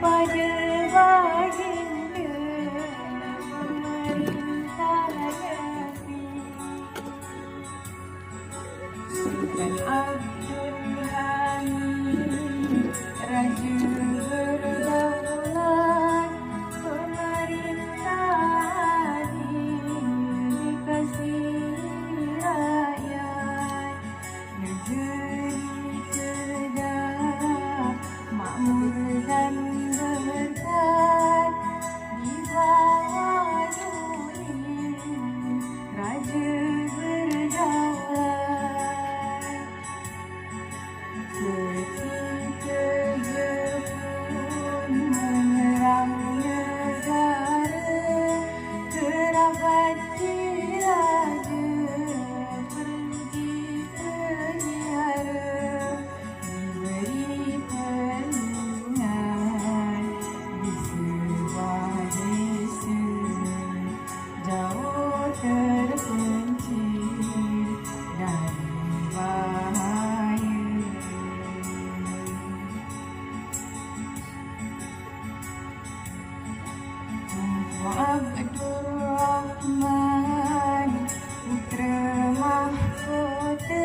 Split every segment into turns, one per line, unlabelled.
by you. وعبد Putra Mahkota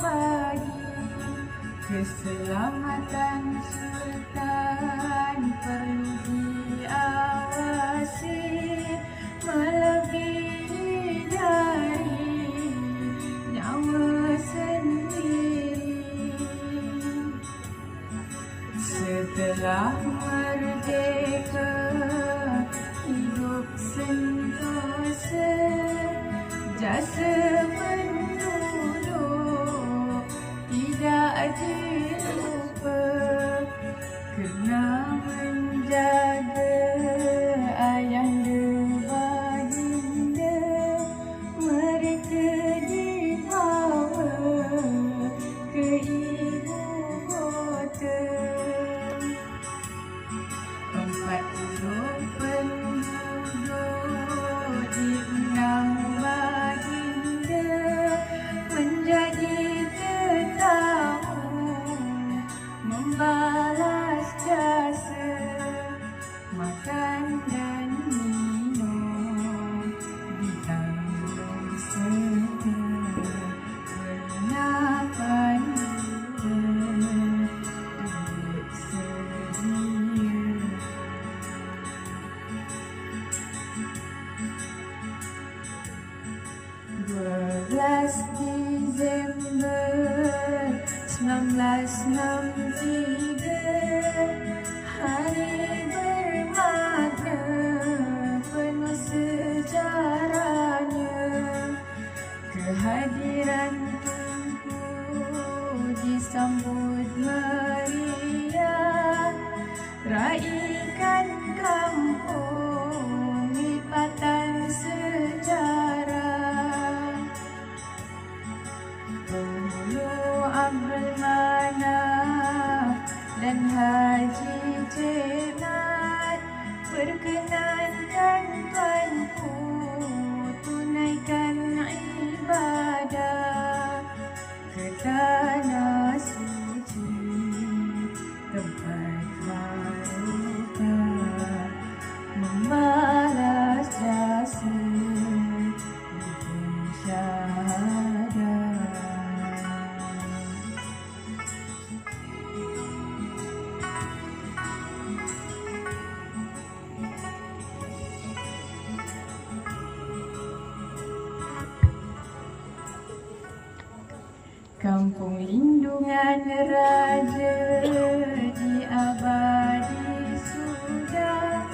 pagi. Keselamatan sultan perlu diawasi melebihi dari nyawa sendiri. Setelah merdeka hidup sentosa jasa Belas Disember 1963 Hari bermakna penuh sejarahnya Kehadiran Tunku disambut meriah Raikan dan Haji Jemat Perkenankan Kampung lindungan raja diabadi sudah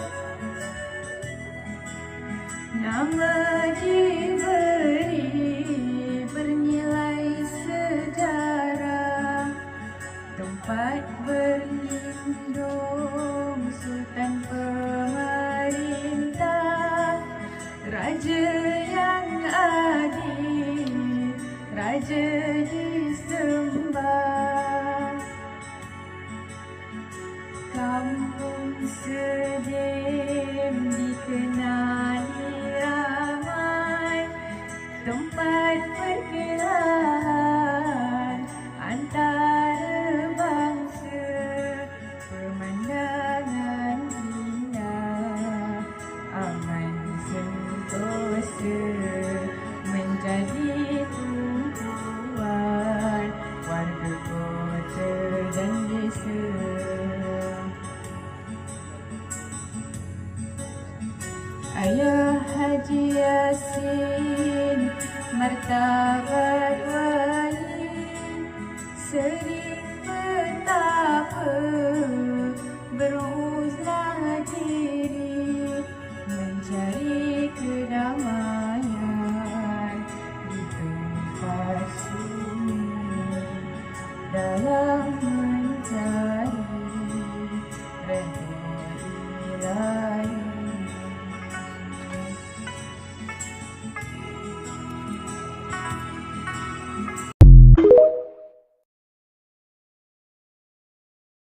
Nama diberi bernilai sejarah. Tempat berlindung Sultan pemerintah. Raja yang adil Raja disembah Kampung sedem dikenal Ayah Haji Yasin Martabat wali. Sering